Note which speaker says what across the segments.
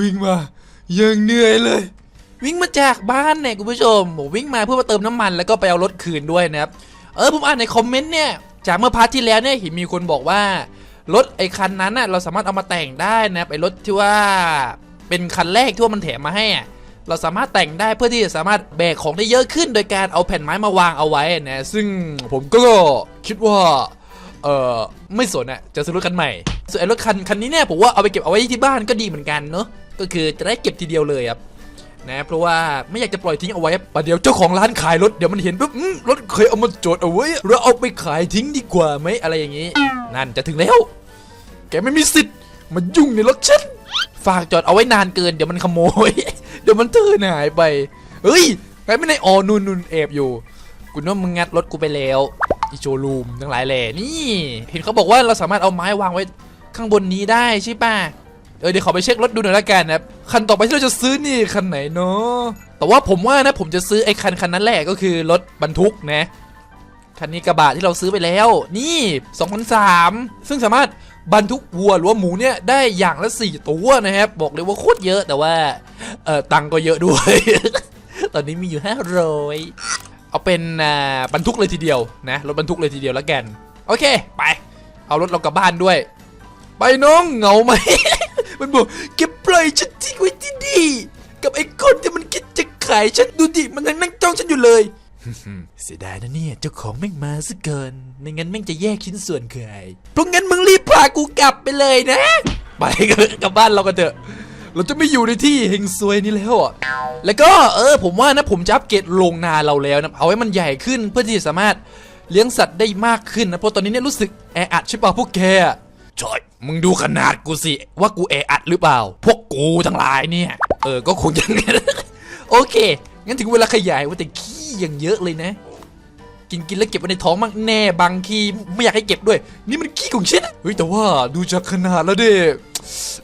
Speaker 1: วิ่งมายังเหนื่อยเลย วิ่งมาจากบ้านเนี่ยคุณผู้ชมผมวิ่งมาเพื่อมาเติมน้ำมันแล้วก็ไปเอารถคืนด้วยนะครับเออผมอ่านในคอมเมนต์เนี่ยจากเมื่อพาร์ทที่แล้วเนี่ยเห็นมีคนบอกว่ารถไอ้คันนั้นน่ะเราสามารถเอามาแต่งได้นะไอ้รถที่ว่าเป็นคันแรกที่ว่ามันแถมมาให้อะเราสามารถแต่งได้เพื่อที่จะสามารถแบกของได้เยอะขึ้น โดยการเอาแผ่นไม้มาวางเอาไว้นะซึ่งผมก็คิดว่าเออ ไม่สนอะจะซื้อรถคันใหม่ ส่วนไอ้รถคันคันนี้เนี่ยผมว่าเอาไปเก็บเอาไว้ที่บ้านก็ดีเหมือนกันเนาะก็คือจะได้เก็บทีเดียวเลยครับนะเพราะว่าไม่อยากจะปล่อยทิ้งเอาไว้ประเดี๋ยวเจ้าของร้านขายรถเดี๋ยวมันเห็นปุ๊บรถเคยเอามาจอดเอาไว้เราเอาไปขายทิ้งดีกว่าไหมอะไรอย่างนี้ นั่นจะถึงแล้ว แกไม่มีสิทธิ์มายุ่งในรถฉันฝากจอดเอาไว้นานเกินเดี๋ยวมันขโมย เดี๋ยวมันเทินหายไปเฮ้ยใครไม่ในออนูนนูนแอบอยู่กูนึกว่ามึงงัดรถกูไปแล้ว อีโชว์รูมทั้งหลายแหล่นี่ เห็นเขาบอกว่าเราสามารถเอาไม้วางไว้ข้างบนนี้ได้ใช่ป่ะเออเดี๋ยวขอไปเช็ครถดูหน่อยละกันนะครับคันต่อไปที่เราจะซื้อนี่คันไหนเนาะแต่ว่าผมว่านะผมจะซื้อไอ้คันคันนั้นแหละก็คือรถบรรทุกนะคันนี้กระบะที่เราซื้อไปแล้ว นี่2003ซึ่งสามารถบรรทุกวัวหรือว่าหมูเนี่ยได้อย่างละ 4 ตัวนะครับบอกเลยว่าโคตรเยอะแต่ว่าเออตังก็เยอะด้วย ตอนนี้มีอยู่500 เอาเป็นบรรทุกเลยทีเดียวนะรถบรรทุกเลยทีเดียวแล้วกันโอเคไปเอารถเรากลับบ้านด้วย ไปน้องเหงาไหม มันบอกเก็บปล่อยฉันทิ้งไว้ที่นี่กับไอ้คนที่มันคิดจะขายฉันดูดิมันยังนั่งจ้องฉันอยู่เลยเสียดายนะเนี่ยเจ้าของแม่งมาซะเกินไม่งั้นแม่งจะแยกชิ้นส่วนขายเพราะงั้นมึงรีบพากูกลับไปเลยนะ ไปกลับบ้านเรากันเถอะ เราจะไม่อยู่ในที่เฮงซวยนี้แล้วอะแล้วก็เออผมว่านะผมจะอัปเกรดโรงนาเราแล้วนะเอาให้มันใหญ่ขึ้นเพื่อที่จะสามารถเลี้ยงสัตว์ได้มากขึ้นนะเพราะตอนนี้เนี่ยรู้สึกแออัดใช่ป่ะพวกแกชอยมึงดูขนาดกูสิ ว่ากูแออัดหรือเปล่า พวกกูทั้งหลายเนี่ย เออก็คงอย่างนั้โอเค งั้นถึงเวลาขยายว่าแต่ขี้อย่างเยอะเลยนะ กินกินแล้วเก็บไว้ในท้องมั่งแน่บางทีไม่อยากให้เก็บด้วย นี่มันขี้ของฉันเฮ้ยแต่ว่าดูจากขนาดแล้วเด้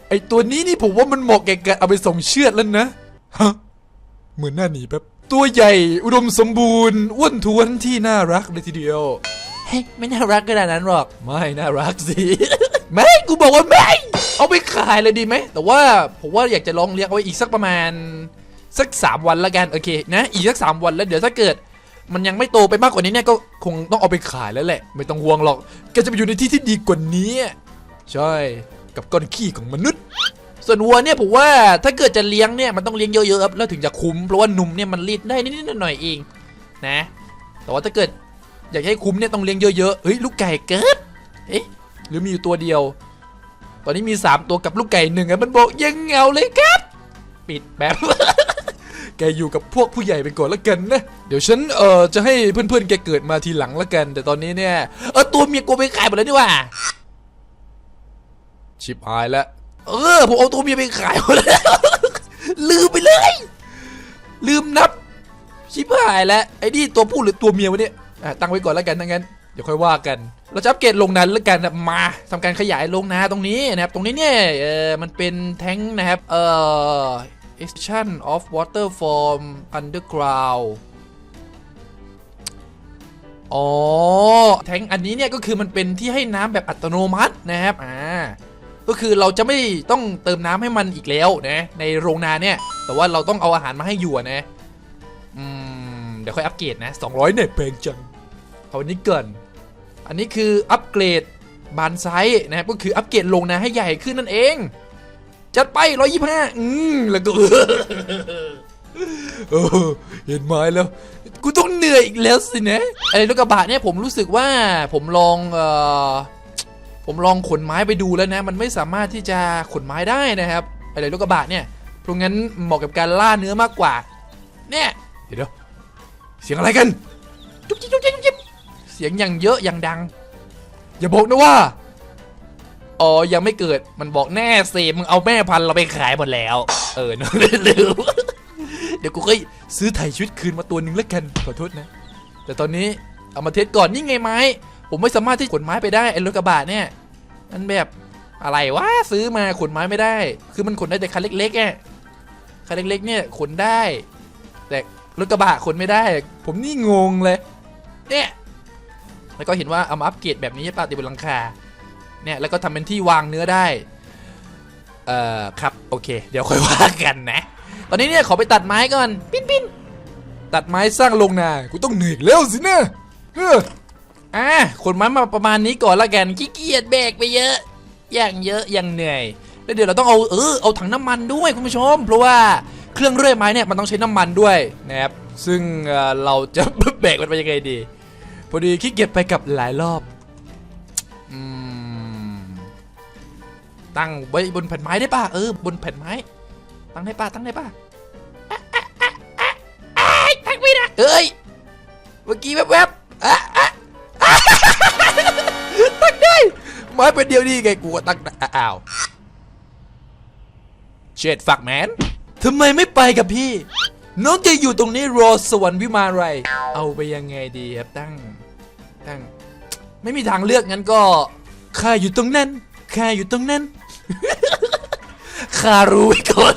Speaker 1: ไอตัวนี้นี่ผมว่ามันเหมาะแก่การเอาไปส่งเชือดแล้วนะฮะเหมือนหน้าหนีแป๊บตัวใหญ่อุดมสมบูรณ์อ้วนท้วนที่น่ารักเลยทีเดียวเฮ้ยไม่น่ารักขนาดนั้นหรอก ไม่น่ารักสิไม่กูบอกว่าไม่เอาไปขายเลยดีไหมแต่ว่าผมว่าอยากจะลองเลี้ยงเอาไว้อีกสักประมาณ สัก 3 วันละกันโอเคนะ อีกสัก 3 วันแล้วเดี๋ยวถ้าเกิด มันยังไม่โตไปมากกว่านี้เนี่ยก็คงต้องเอาไปขายแล้วแหละ ไม่ต้องห่วงหรอกแกจะไปอยู่ในที่ที่ดีกว่านี้ ใช่ กับก้อนขี้ของมนุษย์ ส่วนวัวเนี่ยผมว่าถ้าเกิดจะเลี้ยงเนี่ยมันต้องเลี้ยงเยอะๆแล้วถึงจะคุ้มเพราะว่านุ่มเนี่ยมันรีดได้นิดๆหน่อยๆเองนะ แต่ว่าถ้าเกิดอยากให้คุ้มเนี่ยต้องเลี้ยงเยอะๆเฮ้ยลูกไก่เกิดเอ๊ะหรือมีอยู่ตัวเดียว ตอนนี้มี 3 ตัวกับลูกไก่หนึ่งอะมันบอกยังเงาเลยครับ ปิดแบบแกอยู่กับพวกผู้ใหญ่ไปก่อนแล้วกันนะ เดี๋ยวฉันเอ่อจะให้เพื่อนๆแกเกิดมาทีหลังแล้วกัน แต่ตอนนี้เนี่ยเออตัวเมียกูไปขายหมดแล้วนี่ว่า ชิบหายแล้ว เออ ผมเอาตัวเมียไปขายหมดแล้ว ลืมไปเลย ลืมนับ ชิบหายแล้ว ไอ้นี่ตัวผู้หรือตัวเมียวะเนี่ยอะตั้งไว้ก่อนแล้วกันทั้งนั้น เดี๋ยวค่อยว่ากัน เราจะอัปเกรดลงนั้นแล้วกันนะมาทำการขยายลงนาตรงนี้นะครับ ตรงนี้เนี่ย เออมันเป็นแท้งนะครับ เอ่อ extraction of water from underground อ๋อ แทงอันนี้เนี่ยก็คือมันเป็นที่ให้น้ำแบบอัตโนมัตินะครับ อ่า ก็คือเราจะไม่ต้องเติมน้ำให้มันอีกแล้วนะในโรงนาเนี่ย แต่ว่าเราต้องเอาอาหารมาให้อยู่นะอืมเดี๋ยวค่อยอัปเกรดนะ200เนี่ยแพงจังเอาอันนี้เก่อนอันนี้คืออัปเกรดบานไซส์นะครับก็คืออัปเกรดลงนะให้ใหญ่ขึ้นนั่นเอง จัดไป 125 อืมแล้วก็เห็นไม้แล้ว กูต้องเหนื่อยอีกแล้วสินะไอ้รถกระบะเนี่ยผมรู้สึกว่าผมลองเออ ผมลองขนไม้ไปดูแล้วนะ มันไม่สามารถที่จะขนไม้ได้นะครับไอ้รถกระบะเนี่ยเพราะงั้นเหมาะกับการล่าเนื้อมากกว่า เนี่ยเดี๋ยวเสียงอะไรกันจุ๊บจิ๊บจุ๊บจิ๊บจุ๊บจิ๊บเสียงอย่างเยอะอย่างดัง อย่าบอกนะว่าอ๋อยังไม่เกิดมันบอกแน่เซมึงเอาแม่พันเราไปขายหมดแล้ว เออเนอะลืมเดี๋ยวกูก็ซื้อไถ่ชีวิตคืนมาตัวหนึ่งแล้วกันขอโทษนะ แต่ตอนนี้เอามาเทสก่อนนี่ไงไม้ ผมไม่สามารถที่ขนไม้ไปได้ไอ้รถกระบะเนี่ย มันแบบอะไรวะซื้อมาขนไม้ไม่ได้ คือมันขนได้แต่คันเล็กๆอะคันเล็กๆเนี่ยขนได้ แต่รถกระบะขนไม่ได้ ผมนี่งงเลยเนี่ยแล้วก็เห็นว่าเอามาอัปเกรดแบบนี้ใช่ป่ะติดบนหลังคาเนี่ยแล้วก็ทำเป็นที่วางเนื้อได้ เอ่อครับโอเค เดี๋ยวค่อยว่ากันนะ ตอนนี้เนี่ยขอไปตัดไม้ก่อน ปิ้นปิ้นตัดไม้สร้างโรงนากูต้องเหนื่อยแล้วสินะเออ อะขนไม้มาประมาณนี้ก่อนละกันขี้เกียจแบกไปเยอะ อย่างเยอะอย่างเหนื่อยแล้วเดี๋ยวเราต้องเอาเออเอาถังน้ำมันด้วยคุณผู้ชม เพราะว่าเครื่องเรื่อยไม้เนี่ยมันต้องใช้น้ำมันด้วยนะครับซึ่งเเราจะแบกมันไปยังไงดีพอดีขี้เกียจไปกับหลายรอบอืมตั้งไว้บนแผ่นไม้ได้ป่ะเออบนแผ่นไม้ ตั้งได้ป่ะตั้งได้ป่ะอะอะอะอะอะตั้งไม่ได้เอ้ยเมื่อกี้แวบๆอะอะอะ ตั้งได้ไม้เป็นเดียวนี่ไงกูก็ตั้งอ้าวเช็ดฝักแมนทำไมไม่ไปกับพี่ น้องจะอยู่ตรงนี้รอสวรรค์วิมานไร เอาไปยังไงดีครับตั้งตั้ง ไม่มีทางเลือกงั้นก็ข้าอยู่ตรงนั้นข้าอยู่ตรงนั้นข้ารู้ไว้ก่อน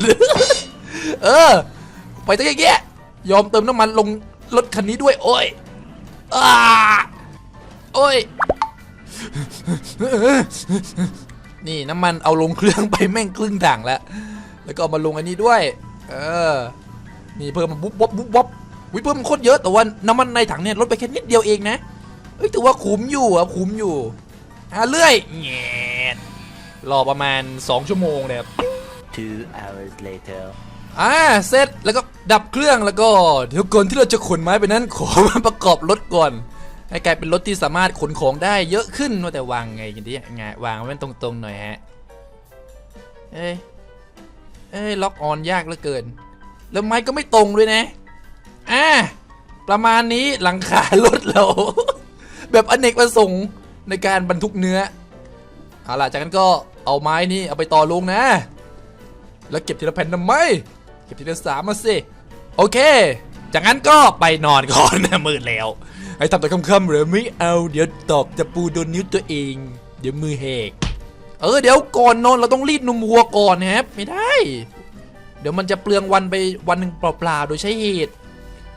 Speaker 1: เออ ไปตั้งอย่างเงี้ยยอมเติมน้ำมันลงรถคันนี้ด้วย โอ้ยอ้าโอ้ย นี่น้ำมันเอาลงเครื่องไปแม่งครึ่งถังแล้ว แล้วก็เอามาลงอันนี้ด้วย เออ นี่เพิ่มมาบุ๊บบ๊อบบุ๊บบ๊อบวิเพิ่มมันโคตรเยอะแต่ว่าน้ำมันในถังเนี่ยลดไปแค่นิดเดียวเองนะ เอ้ยถือว่าคุ้มอยู่อะคุ้มอยู่ อะเรื่อยแงดรอประมาณ 2 ชั่วโมงเนี่ยครับ
Speaker 2: Two hours later.
Speaker 1: อ่าเสร็จแล้วก็ดับเครื่องแล้วก็ เดี๋ยวก่อนที่เราจะขนไม้ไปนั้นขอมาประกอบรถก่อน ให้กลายเป็นรถที่สามารถขนของได้เยอะขึ้นว่าแต่วางไงกันดิไงวางไว้ตรงๆหน่อยฮะเอ้ยเอ้ยล็อกออนยากเหลือเกิน แล้วไม้ก็ไม่ตรงด้วยนะอ่าประมาณนี้หลังคารถเรา แบบอเนกประสงค์ในการบรรทุกเนื้อเอาล่ะจากนั้นก็เอาไม้นี่เอาไปต่อลงนะ แล้วเก็บทีละแผ่นทำไมเก็บทีละสามมาสิโอเค จากนั้นก็ไปนอนก่อนนะมืดแล้ว ให้ทำแต่ค่ำๆหรือไม่เอา เดี๋ยวตอกจะปูโดนนิ้วตัวเอง เดี๋ยวมือแหก เออเดี๋ยวก่อนนอนเราต้องรีดนมวัวก่อนนะครับ ไม่ได้ เดี๋ยวมันจะเปลืองวันไปวันหนึ่งเปล่าๆโดยใช้เหตุ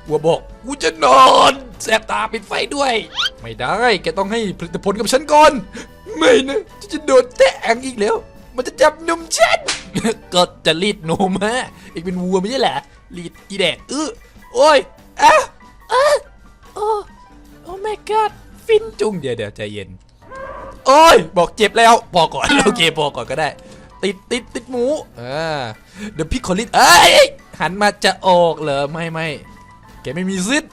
Speaker 1: วัวบอกกูจะนอนแสบตาปิดไฟด้วย ไม่ได้แกต้องให้ผลิตผลกับฉันก่อน ไม่นะฉันจะโดนแตงอีกแล้ว มันจะจับนมฉันก็จะรีดนมฮะอีกเป็นวัวไม่ใช่เหรอรีดอีแดกเออโอ้ยอะอะ my god ฟินจุงเดี๋ยวเดี๋ยวใจเย็นโอ้ย บอกเจ็บแล้วพอก่อนโอเคพอก่อนก็ได้ ติดติดติดหมูอ่าเดี๋ยวพี่ขอรีดเอ้ยหันมาจะออกเหรอไม่ไม่แกไม่มีซิด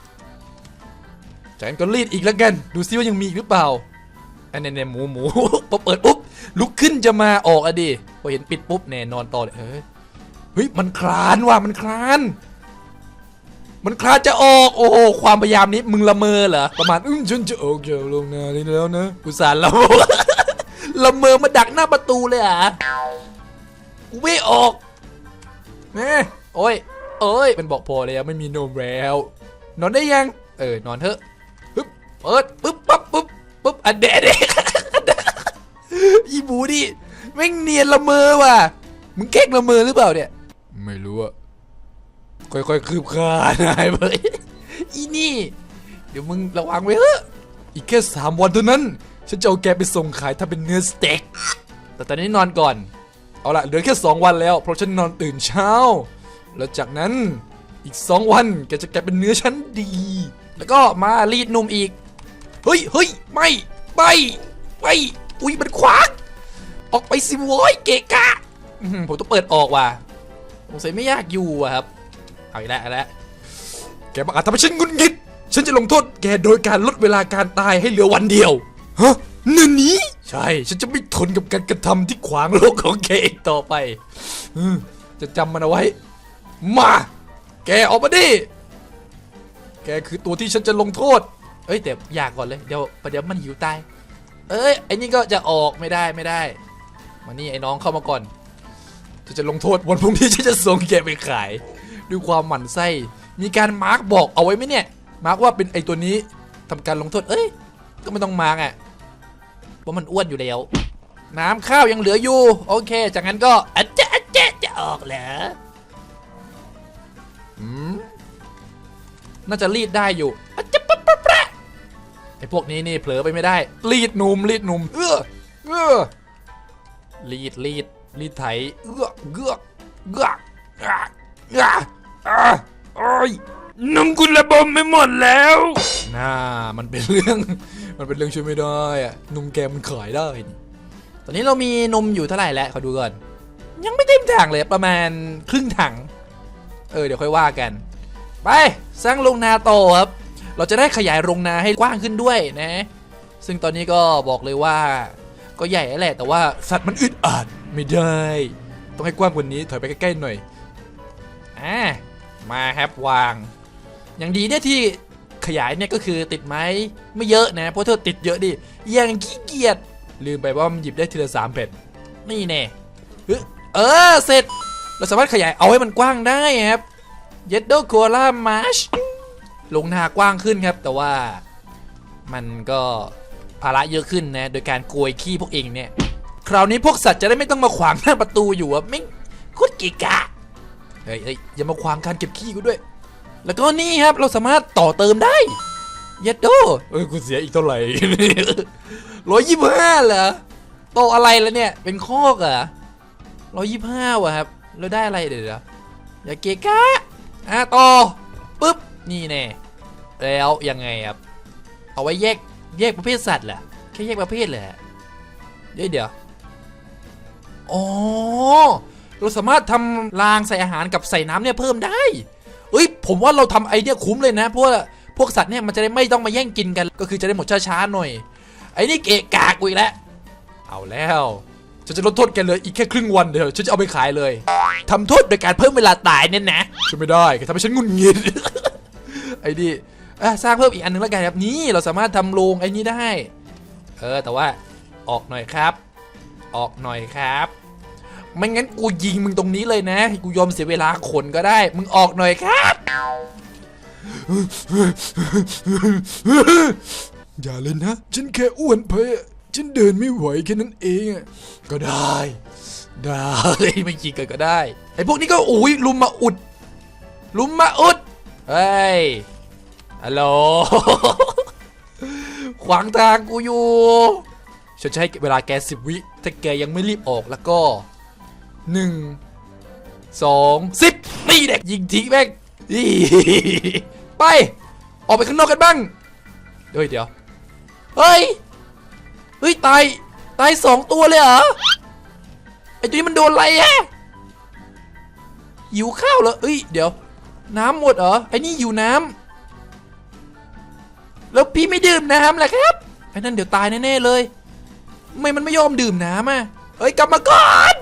Speaker 1: จากนั้นก็รีดอีกแล้วกัน ดูซิว่ายังมีหรือเปล่าอันนี้เนี่ยหมูหมูพอเปิดปุ๊บลุกขึ้นจะมาออกอะดิพอเห็นปิดปุ๊บแน่นอนต่อเลยเฮ้ยมันคลานว่ะมันคลาน มันคลานจะออก โอ้โห ความพยายามนี้มึงละเมอเหรอ ประมาณ อืมฉันจะออกจากโรงนานี้แล้วนะกุสารละเมอละเมอมาดักหน้าประตูเลยอะกูไม่ออกแม่โอ้ยเอ้ย มันบอกพอแล้วไม่มีนมแล้ว นอนได้ยัง เออ นอนเถอะปึ๊บเปิดปึ๊บปั๊บปึ๊บปึ๊บอันเดะเดะอีบูดิแม่งเนียนละเมอว่ะ มึงแกล้งละเมอหรือเปล่าเนี่ย ไม่รู้อะ ค่อยๆคืบคลานายไปอีนี่ เดี๋ยวมึงระวังไว้เถอะอีกแค่สามวันเท่านั้น ฉันจะเอาแกไปส่งขายถ้าเป็นเนื้อสเต็ก แต่ตอนนี้นอนก่อน เอาละเหลือแค่สองวันแล้ว เพราะฉันนอนตื่นเช้า แล้วจากนั้นอีกสองวันแกจะแกเป็นเนื้อชั้นดี แล้วก็มารีดนมอีก เฮ้ยเฮ้ยไม่ไม่ไม่อุ้ยมันขวางออกไปสิโว้ยเกะกะผมต้องเปิดออกว่ะสงสัยไม่ยากอยู่อะครับ เอาอีกแล้วเอาแล้วแกบังอาจทำให้ฉันงุนงิด ฉันจะลงโทษแกโดยการลดเวลาการตายให้เหลือวันเดียวฮะนันนี้ ใช่ ฉันจะไม่ทนกับการกระทำที่ขวางโลกของแกอีกต่อไปอืมจะจำมันเอาไว้ มา แกออกมาดิ แกคือตัวที่ฉันจะลงโทษ เอ้ยแต่อยากก่อนเลย เดี๋ยวประเดี๋ยวมันหิวตาย เอ้ยไอ้นี่ก็จะออกไม่ได้ไม่ได้ มานี่ไอ้น้องเข้ามาก่อนจะจะลงโทษวันพรุ่งนี้ฉันจะส่งแกไปขาย ด้วยความหมั่นไส้ มีการมาร์กบอกเอาไว้ไหมเนี่ย มาร์กว่าเป็นไอตัวนี้ทำการลงโทษ เอ้ย ก็ไม่ต้องมาร์กอะ เพราะมันอ้วนอยู่แล้ว น้ำข้าวยังเหลืออยู่ โอเค จากนั้นก็อัจจะอัจจะจะออกเหรออืมน่าจะรีดได้อยู่อัจจะปะปะปะไอพวกนี้นี่เผลอไปไม่ได้ รีดหนุ่มรีดหนุ่มเออเออรีดรีดรีดไถเอื้อเกือกเกือกอะอะ อะโอ้ยนมกุระบมไม่หมดแล้วน่ามันเป็นเรื่อง มันเป็นเรื่องช่วยไม่ได้อะนมแกมันขายได้นี่ตอนนี้เรามีนมอยู่เท่าไหร่แล้วขอดูก่อน ยังไม่เต็มถังเลยประมาณครึ่งถัง เออเดี๋ยวค่อยว่ากัน ไปสร้างโรงนาโตครับ เราจะได้ขยายโรงนาให้กว้างขึ้นด้วยนะ ซึ่งตอนนี้ก็บอกเลยว่า ก็ใหญ่แล้วแหละแต่ว่าสัตว์มันอึดอัดไม่ได้ ต้องให้กว้างกว่านี้ถอยไปใกล้ๆหน่อยอ่า มาครับวาง อย่างดีเนี่ยที่ขยายเนี่ยก็คือติดไม้ไม่เยอะนะเพราะเธอติดเยอะดิอย่างขี้เกียจลืมไปว่ามันหยิบได้ทีละสามแผ่นนี่แน่เออเสร็จ เราสามารถขยายเอาให้มันกว้างได้ครับเยดโดโคล่ามาชลงนากว้างขึ้นครับ แต่ว่ามันก็ภาระเยอะขึ้นนะ โดยการโกยขี้พวกเองเนี่ย คราวนี้พวกสัตว์จะได้ไม่ต้องมาขวางหน้าประตูอยู่อะไม่คตรเกะกะ เฮ้ยอย่ามาขวางการเก็บขี้กูด้วย แล้วก็นี่ครับเราสามารถต่อเติมได้ เยดโดเอ้ยกูเสียอีกเท่าไหร่ร้อยยี่สิบห้าเหรอโตอะไรแล้วเนี่ย เป็นคอกเหรอร้อยยี่สิบห้าวะครับแล้วได้อะไรเดี๋ยวเดี๋ยวอย่าเกะกะอะต่อปุ๊บนี่แน่แล้วยังไงครับเอาไว้แยกแยกประเภทสัตว์เหรอแค่แยกประเภทเลยเดี๋ยวเดี๋ยวอ๋อ เราสามารถทำรางใส่อาหารกับใส่น้ำเนี่ยเพิ่มได้เอ้ย ผมว่าเราทำไอเดียคุ้มเลยนะเพราะว่าพวกสัตว์เนี่ยมันจะได้ไม่ต้องมาแย่งกินกัน ก็คือจะได้หมดช้าๆหน่อย ไอ้นี่เกะกากอีกแล้ว เอาแล้วฉันจะลดโทษแกเลยอีกแค่ครึ่งวันเดียวฉันจะเอาไปขายเลยทำโทษโดยการเพิ่มเวลาตายเนี่ยนะช่วยไม่ได้แกทำให้ฉันงุนงิดไอ้ดิอ่สร้างเพิ่มอีกอันนึงแล้วกันครับนี่เราสามารถทำโรงไอ้นี้ได้ เออแต่ว่าออกหน่อยครับ ออกหน่อยครับ ไม่งั้นกูยิงมึงตรงนี้เลยนะ กูยอมเสียเวลาขนก็ได้ มึงออกหน่อยครับ อย่าเลยนะ ฉันแค่อ้วนไปอะฉันเดินไม่ไหวแค่นั้นเองอะก็ได้ ได้ไม่จริงกันก็ได้ ไอ้พวกนี้ก็โอ้ยลุมมาอุด ลุมมาอุด เฮ้ย ฮัลโหล ขวางทางกูอยู่ฉันจะให้เวลาแกสิบวิ ถ้าแกยังไม่รีบออกแล้วก็ หนึ่งสองสิบนี่เด็กยิงทิ้งแม่งอีไป ออกไปข้างนอกกันบ้างเฮ้ยเดี๋ยว เฮ้ย เฮ้ย ตาย ตายสองตัวเลยเหรอ ไอ้ตัวนี้มันโดนอะไรอะหิวข้าวเหรอเอ้ย เดี๋ยว น้ำหมดเหรอ ไอ้นี่หิวน้ำ แล้วพี่ไม่ดื่มน้ำเหรอครับ ไอ้นั่นเดี๋ยวตายแน่ๆเลยทำไมมันไม่ยอมดื่มน้ำอะเฮ้ย กลับมาก่อน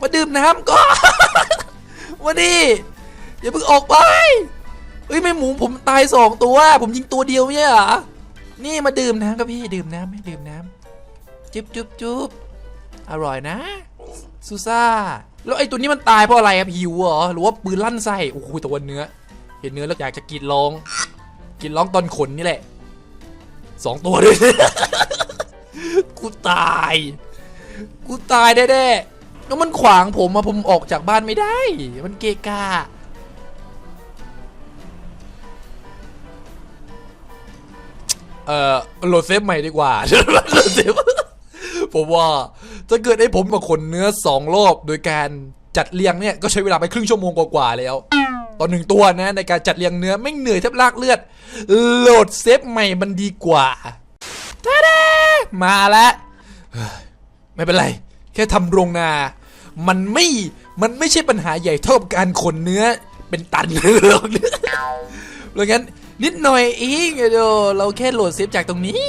Speaker 1: มาดื่มน้ำก่อนมาดิอย่าเพิ่งออกไปเฮ้ยไม่หมูผมตายสองตัว ผมยิงตัวเดียวไม่ใช่เหรอนี่มาดื่มน้ำกับพี่ดื่มน้ำไหมดื่มน้ำจุ๊บจุ๊บจุ๊บอร่อยนะซูซ่าแล้วไอ้ตัวนี้มันตายเพราะอะไรครับหิวเหรอหรือว่าปืนลั่นไส้โอ้โหแตัวาเนื้อ เห็นเนื้อแล้วอยากจะกินลอง กินร้องตอนขนนี่แหละสองตัวด้วยกูตาย กูตายแน่ๆ แล้วมันขวางผมอะผมออกจากบ้านไม่ได้ มันเกะกะเอ่อโหลดเซฟใหม่ดีกว่าโหลดเซฟผมว่าถ้าเกิดให้ผมมาขนเนื้อสองรอบโดยการจัดเรียงเนี่ย ก็ใช้เวลาไปครึ่งชั่วโมงกว่าๆแล้วต่อหนึ่งตัวนะในการจัดเรียงเนื้อไม่เหนื่อยแทบลากเลือด โหลดเซฟใหม่มันดีกว่าทาดามาแล้วไม่เป็นไร แค่ทำโรงนา มันไม่มันไม่ใช่ปัญหาใหญ่เท่ากับการขนเนื้อเป็นตันเลยหรอกเพราะงั้นนิดหน่อยเองเดี๋ยวเราแค่โหลดเซฟจากตรงนี้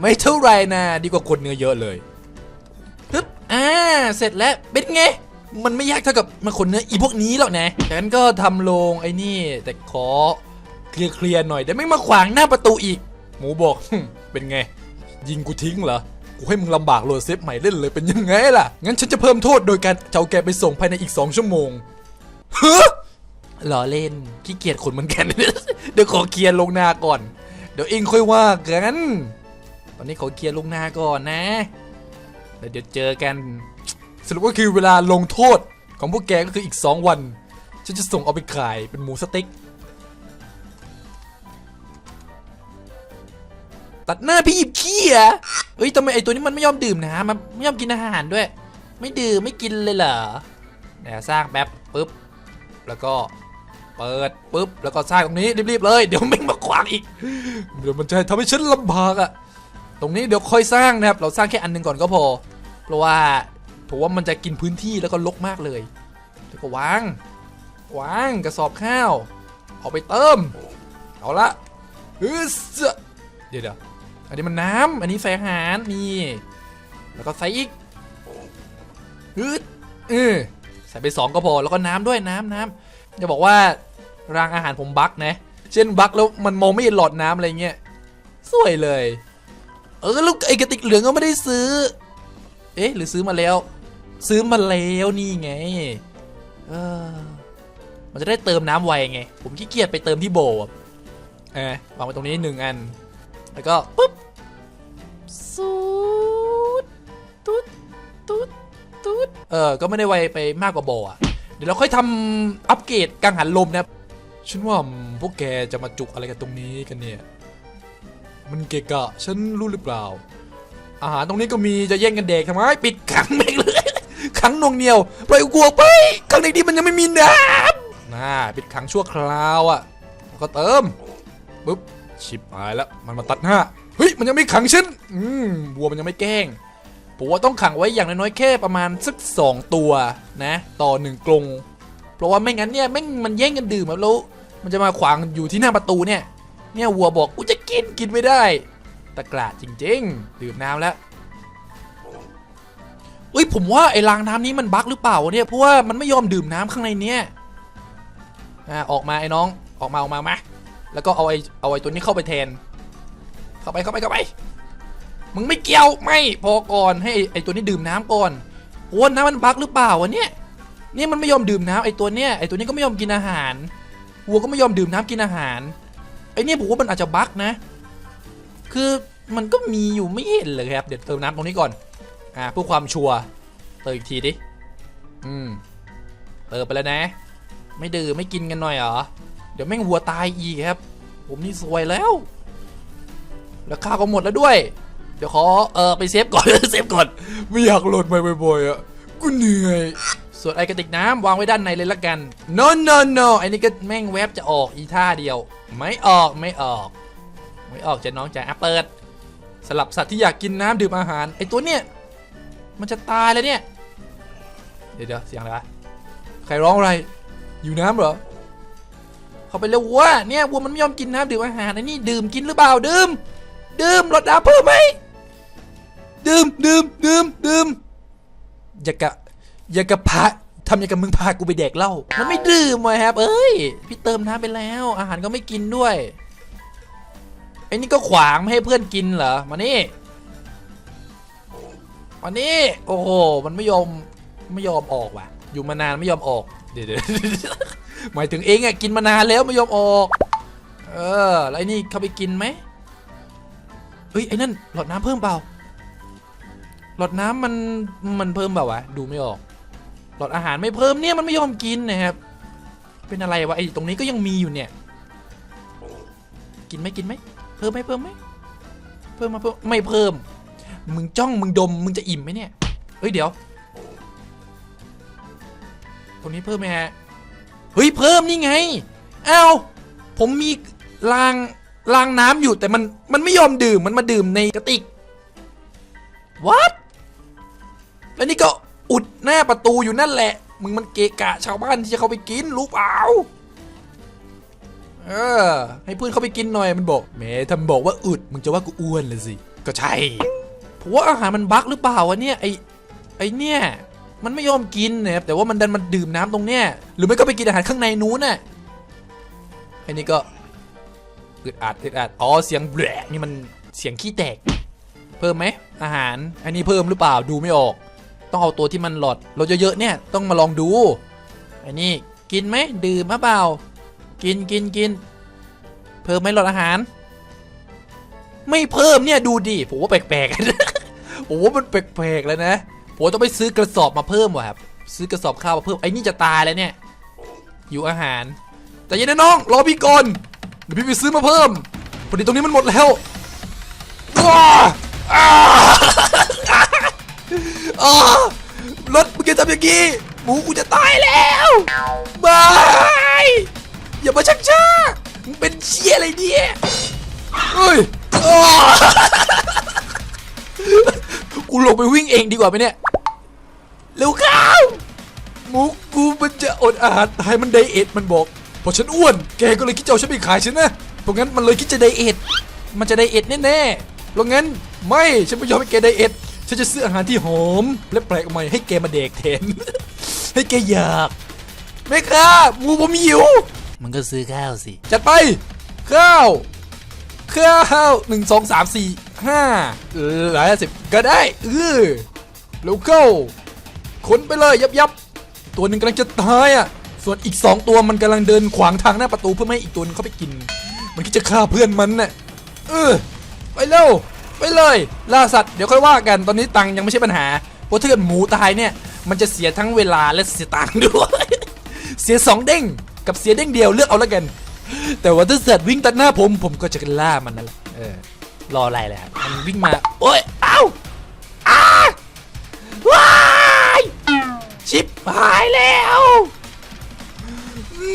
Speaker 1: ไม่เท่าไรนะดีกว่าคนเนื้อเยอะเลยฮึบอ่าเสร็จแล้วเป็นไงมันไม่ยากเท่ากับมาขนเนื้ออีพวกนี้หรอกนะฉันก็ทำโรงไอ้นี่ แต่ขอเคลียร์เคลียร์หน่อยแต่ไม่มาขวางหน้าประตูอีก หมูบอกเป็นไง ยิงกูทิ้งเหรอ ให้มึงลำบากโหลดเซฟใหม่เล่นเลยเป็นยังไงล่ะ งั้นฉันจะเพิ่มโทษโดยการจะเอาแกไปส่งภายในอีก 2 ชั่วโมงฮะล้อเล่นขี้เกียจขนเหมือนกัน เดี๋ยวขอเคลียร์ลงนาก่อน เดี๋ยวเองค่อยว่ากัน ตอนนี้ขอเคลียร์ลงนาก่อนนะแล้วเดี๋ยวเจอกันสรุปก็คือเวลาลงโทษของพวกแกก็คืออีก 2 วัน ฉันจะส่งเอาไปขายเป็นหมูสเต็ก ตัดหน้าพี่หยิบขี้เหรอะเอ้ยทำไมไอตัวนี้มันไม่ยอมดื่มน้ำมันไม่ยอมกินอาหารด้วย ไม่ดื่มไม่กินเลยเหรอเดี๋ยวสร้างแป๊บปุ๊บแล้วก็เปิดปุ๊บแล้วก็สร้างตรงนี้รีบๆเลยเดี๋ยวแม่งมาขวางอีกเดี๋ยวมันจะทำให้ฉันลำบากอะตรงนี้เดี๋ยวค่อยสร้างนะครับเราสร้างแค่อันหนึงก่อนก็พอ เพราะว่าผมว่ามันจะกินพื้นที่แล้วก็ลกมากเลยแล้วก็วางวางกระสอบข้าวเอาไปเติมเอาละฮึสเดี๋ยวเดี๋ยว อันนี้มันน้ำอันนี้ใส่อาหารนี่ แล้วก็ใส่อีกฮึดเออใส่ไปสองก็พอแล้วก็น้ำด้วยน้ำน้ำจะบอกว่ารางอาหารผมบั๊กนะ เช่นบั๊กแล้วมันมองไม่เห็นหลอดน้ำอะไรเงี้ยสวยเลย เออล้วไอกระติกเหลืองก็ไม่ได้ซื้อ เอ๊ะหรือซื้อมาแล้ว ซื้อมาแล้วนี่ไง เออมันจะได้เติมน้ำไวไง ผมขี้เกียจไปเติมที่โบว์อะเออวางไว้ตรงนี้หนึ่งอัน แล้วก็ปุ๊บสูดตุ๊ดตุ๊ดตุ๊ดเออ ก็ไม่ได้ไวไปมากกว่าโบว์อะเดี๋ยวเราค่อยทำอัปเกรดกังหันลมนะครับฉันว่าพวกแกจะมาจุกอะไรกันตรงนี้กันเนี่ย มันเกะกะ ฉันรู้หรือเปล่า อาหารตรงนี้ก็มีจะแย่งกันเด็กทำไมปิดขังแม่งเลยขังนวงเหนียวปล่อยกูออกไปข้างในนี้มันยังไม่มีน้ำน่าปิดขังชั่วคราวอะแล้วก็เติมปุ๊บ ชิบหายแล้วมันมาตัดหน้าเฮ้ยมันยังไม่ขังฉันอืมวัวมันยังไม่แกล้งผมว่าต้องขังไว้อย่างน้อยๆแค่ประมาณสักสองตัวนะ ต่อหนึ่งกรงเพราะว่าไม่งั้นเนี่ยแม่งมันแย่งกันดื่มแล้วมันจะมาขวางอยู่ที่หน้าประตูเนี่ย เนี่ยวัวบอกกูจะกินกินไม่ได้ตะกร้าจริง ๆ ดื่มน้ำแล้วเอ้ยผมว่าไอ้รางน้ำนี้มันบั๊กหรือเปล่าเนี่ยเพราะว่ามันไม่ยอมดื่มน้ำข้างในเนี้ยอ่าออกมาไอ้น้องออกมาออกมามา แล้วก็เอาไอ้เอาไอ้ตัวนี้เข้าไปแทน เข้าไปเข้าไปเข้าไป มึงไม่เกี่ยวไม่พอก่อนให้ไอ้ตัวนี้ดื่มน้ำก่อนโอ้น้ำมันบักหรือเปล่าวะเนี่ยนี่มันไม่ยอมดื่มน้ำไอ้ตัวเนี้ยไอ้ตัวนี้ก็ไม่ยอมกินอาหารวัวก็ไม่ยอมดื่มน้ำกินอาหารไอ้นี่ผมว่ามันอาจจะบักนะ คือมันก็มีอยู่ไม่เห็นเลยครับ เดี๋ยวเติมน้ำตรงนี้ก่อน อ่าเพื่อความชัวร์เติมอีกทีดิ อืม เติมไปแล้วนะ ไม่ดื่มไม่กินกันหน่อยเหรอ เดี๋ยวแม่งวัวตายอีกครับ ผมนี่สวยแล้ว แล้วข้าวก็หมดแล้วด้วย เดี๋ยวขอเออไปเซฟก่อน เซฟก่อน ไม่อยากโหลดไปบ่อยๆอะกูเหนื่อย ส่วนไอกระติกน้ำวางไว้ด้านในเลยละกัน no no no ไอ้นี่ก็แม่งแวบจะออกอีท่าเดียว ไม่ออกไม่ออก ไม่ออกจะน้องจ๋าเปิดสลับสัตว์ที่อยากกินน้ำดื่มอาหารไอตัวเนี้ยมันจะตายแล้วเนี่ย เดี๋ยวเดี๋ยวเสียงอะไรวะใครร้องอะไรอยู่น้ำเหรอ เข้าไปเร็ววัวเนี่ยวัวมันไม่ยอมกินน้ำดื่มอาหารไอ้นี่ดื่มกินหรือเปล่าดื่ม ดื่มรดน้ำเพิ่มไหมดื่มดื่มดื่มดื่มอย่ากะอย่ากะพาทำอย่างกับมึงพากูไปแดกเหล้ามันไม่ดื่มเลยครับ เอ้ย พี่เติมน้ำไปแล้ว อาหารก็ไม่กินด้วยไอ้นี่ก็ขวางไม่ให้เพื่อนกินเหรอมานี่มานี่โอ้โหมันไม่ยอมไม่ยอมออกว่ะ อยู่มานานไม่ยอมออก เดี๋ยวเดี๋ยว หมายถึงเองอะกินมานานแล้วไม่ยอมออก เออแล้วไอ้นี่เข้าไปกินไหมเฮ้ยไอ้นั่นหลอดน้ำเพิ่มเปล่า หลอดน้ำมันมันเพิ่มเปล่าวะดูไม่ออก หลอดอาหารไม่เพิ่มเนี่ยมันไม่ยอมกินนะครับ เป็นอะไรวะไอ้ตรงนี้ก็ยังมีอยู่เนี่ย กินไหมกินไหมเพิ่มไหมเพิ่มไหมเพิ่มมาเพิ่มไม่เพิ่ม มึงจ้องมึงดมมึงจะอิ่มไหมเนี่ยเฮ้ยเดี๋ยวตรงนี้เพิ่มไหมฮะ เฮ้ยเพิ่มนี่ไงอ้าวผมมีรางรางน้ำอยู่แต่มันมันไม่ยอมดื่มมันมาดื่มในกระติก what แล้วนี่ก็อุดหน้าประตูอยู่นั่นแหละ มึงมันเกะกะชาวบ้านที่จะเข้าไปกินรู้เปล่าเออ ให้เพื่อนเข้าไปกินหน่อยมันบอกแหมทำบอกว่าอึดมึงจะว่ากูอ้วนเลยสิ ก็ใช่ผมว่าอาหารมันบั๊กหรือเปล่าวะเนี่ยไอไอเนี่ย มันไม่ยอมกินนะครับแต่ว่ามันดันมันดื่มน้ำตรงเนี้ยหรือไม่ก็ไปกินอาหารข้างในนู้นน่ะไอ้นี่ก็อึดอัดอึดอัดอ๋อเสียงแบะนี่มันเสียงขี้แตก เพิ่มไหมอาหารอันนี้เพิ่มหรือเปล่าดูไม่ออก ต้องเอาตัวที่มันหลอดเราเยอะๆเนี่ยต้องมาลองดูไอ้นี่กินไหมดื่มหรือเปล่า กินกินกินเพิ่มไหมหลอดอาหาร ไม่เพิ่มเนี่ยดูดิผมว่าแปลกๆผมว่ามันแปลกๆแล้วนะ ผมต้องไปซื้อกระสอบมาเพิ่มว่ะครับ ซื้อกระสอบข้าวมาเพิ่มไอ้นี่จะตายแล้วเนี่ย อยู่อาหาร แต่ยังนะน้องรอพี่ก่อนเดี๋ยวพี่ไปซื้อมาเพิ่มพอดีตรงนี้มันหมดแล้วว้าอาอ้ารถมึงจะทำอย่างนี้หมูกูจะตายแล้วบายอย่ามาชักช้ามึงเป็นเชี่ยอะไรเนี่ยเฮ้ยอ กูลงไปวิ่งเองดีกว่าไหมเนี่ยเร็วเข้าหมูกูมันจะอดอาหารตายมันไดเอทมันบอกเพราะฉันอ้วนแกก็เลยคิดจะเอาฉันไปขายฉันนะเพราะงั้นมันเลยคิดจะไดเอทมันจะไดเอทแน่ๆเพราะงั้นไม่ฉันไม่ยอมให้แกไดเอทฉันจะซื้ออาหารที่หอมและแปลกใหม่ให้แกมาเด็กแทนให้แกอยากแม่ค้าหมูผมหิวมันก็ซื้อข้าวสิ จัดไป ข้าว ข้าวหนึ่งสองสามสี่ ห้าหลายสิบก็ได้เออแล้วเข้าขนไปเลยยับยับตัวหนึ่งกำลังจะตายอะ ส่วนอีกสองตัวมันกำลังเดินขวางทางหน้าประตูเพื่อไม่ให้อีกตัวนึงเข้าไปกิน มันคิดจะฆ่าเพื่อนมันน่ะเออไปเร็วไปเลยล่าสัตว์เดี๋ยวค่อยว่ากันตอนนี้ตังค์ยังไม่ใช่ปัญหาเพราะถ้าเกิดหมูตายเนี่ย มันจะเสียทั้งเวลาและเสียตังค์ด้วย เสียสองเด้งกับเสียเด้งเดียวเลือกเอาแล้วกัน แต่ว่าถ้าสัตว์วิ่งตัดหน้าผมผมก็จะล่ามันนั่นแหละเออ รออะไรเลยครับ มันวิ่งมา โอ้ย เอ้าอ้าว้ายชิบหายแล้ว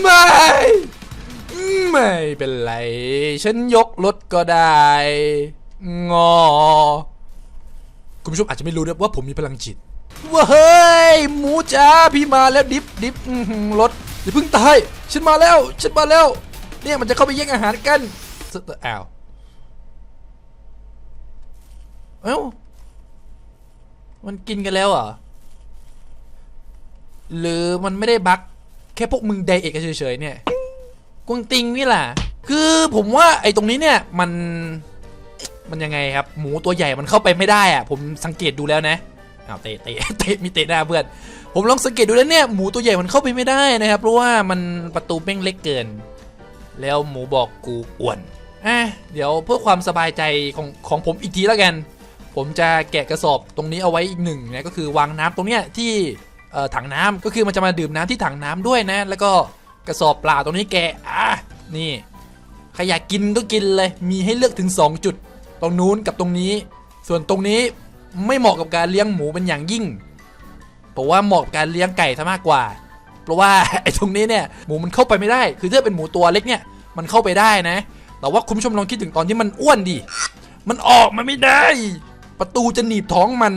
Speaker 1: ไม่ ไม่เป็นไร ฉันยกรถก็ได้ งอ คุณผู้ชมอาจจะไม่รู้นะว่าผมมีพลังจิตว่าเฮ้ย หมูจ้าพี่มาแล้วดิฟดิฟรถอย่าเพิ่งตาย ฉันมาแล้ว ฉันมาแล้ว เนี่ยมันจะเข้าไปแย่งอาหารกันสเตอร์อ้าว เอ้า มันกินกันแล้วเหรอหรือมันไม่ได้บั๊กแค่พวกมึงไดเอทกันเฉยๆเนี่ยกวงติงนี่แหละคือผมว่าไอ้ตรงนี้เนี่ยมันมันยังไงครับ หมูตัวใหญ่มันเข้าไปไม่ได้อะผมสังเกตดูแล้วนะอ้าวเตะเตะเตะมีเตะหน้าเพื่อนผมลองสังเกตดูแล้วเนี่ยหมูตัวใหญ่มันเข้าไปไม่ได้นะครับเพราะว่ามันประตูแม่งเล็กเกิน แล้วหมูบอกกูอ้วนอะเดี๋ยวเพื่อความสบายใจของของผมอีกทีแล้วกัน ผมจะแกะกระสอบตรงนี้เอาไว้อีกหนึ่งนะก็คือวางน้ำตรงเนี้ยที่ถังน้ำก็คือมันจะมาดื่มน้ำที่ถังน้ำด้วยนะ แล้วก็กระสอบเปล่าตรงนี้แกะอะนี่ใครอยากกินก็กินเลย มีให้เลือกถึง 2 จุด ตรงนู้นกับตรงนี้ ส่วนตรงนี้ไม่เหมาะกับการเลี้ยงหมูเป็นอย่างยิ่งเพราะว่าเหมาะกับการเลี้ยงไก่ซะมากกว่า เพราะว่าไอ้ตรงนี้เนี่ยหมูมันเข้าไปไม่ได้ คือถ้าเป็นหมูตัวเล็กเนี่ยมันเข้าไปได้นะ แต่ว่าคุณผู้ชมลองคิดถึงตอนที่มันอ้วนดิ มันออกมาไม่ได้ ประตูจะหนีบท้องมัน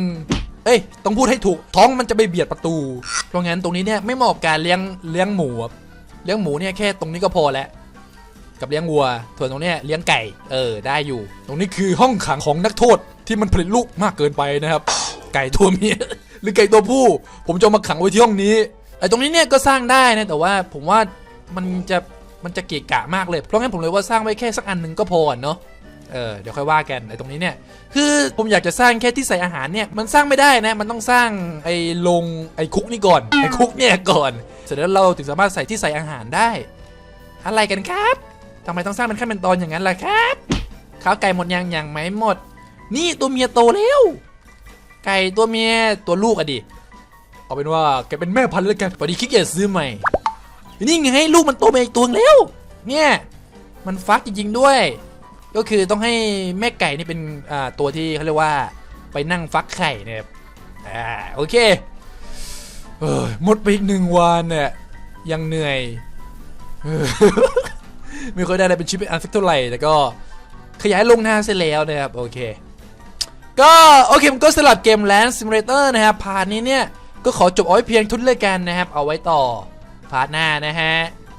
Speaker 1: เอ้ย ต้องพูดให้ถูก ท้องมันจะไปเบียดประตู เพราะงั้นตรงนี้เนี่ยไม่เหมาะกับการเลี้ยงเลี้ยงหมูครับเลี้ยงหมูเนี่ยแค่ตรงนี้ก็พอแล้ว กับเลี้ยงวัวส่วนตรงเนี้ยเลี้ยงไก่ เออ ได้อยู่ ตรงนี้คือห้องขังของนักโทษที่มันผลิตลูกมากเกินไปนะครับ ไก่ตัวเมียหรือไก่ตัวผู้ ผมจะมาขังไว้ที่ห้องนี้ ไอ้ตรงนี้เนี่ยก็สร้างได้นะ แต่ว่าผมว่ามันจะมันจะเกะกะมากเลย เพราะงั้นผมเลยว่าสร้างไว้แค่สักอันหนึ่งก็พอเนาะ เออเดี๋ยวค่อยว่ากันไอ้ตรงนี้เนี่ยคือผมอยากจะสร้างแค่ที่ใส่อาหารเนี่ยมันสร้างไม่ได้นะมันต้องสร้างไอ้ลงไอ้คุกนี่ก่อนไอ้คุกเนี่ยก่อนเสร็จแล้วเราถึงสามารถใส่ที่ใส่อาหารได้ อะไรกันครับทำไมต้องสร้างเป็นขั้นเป็นตอนอย่างนั้นล่ะครับข้าวไก่หมดยังยังไหมหมด นี่ตัวเมียโตแล้วไก่ตัวเมียตัวลูกอะดิเอาเป็นว่าแกเป็นแม่พันธุ์แล้วกันพอดีขี้เกียจซื้อใหม่นี่ไงลูกมันโตมาอีกตัวแล้ว เนี่ย มันฟักจริงๆด้วย ก็คือต้องให้แม่ไก่นี่เป็นตัวที่เขาเรียกว่าไปนั่งฟักไข่นะครับอ่าโอเคเออหมดไปอีกหนึ่งวันเนี่ยยังเหนื่อยอไม่ค่อยได้อะไรเป็นชิ้นเป็นอันสักเท่าไหร่แต่ก็ขยายลงหน้าเสร็จแล้วนะครับโอเค ก็โอเคผมก็สลับเกม Land Simulator นะครับพาร์ทนี้เนี่ย ก็ขอจบเอาไว้เพียงทุนเลยกันนะครับ เอาไว้ต่อพาร์ทหน้านะฮะ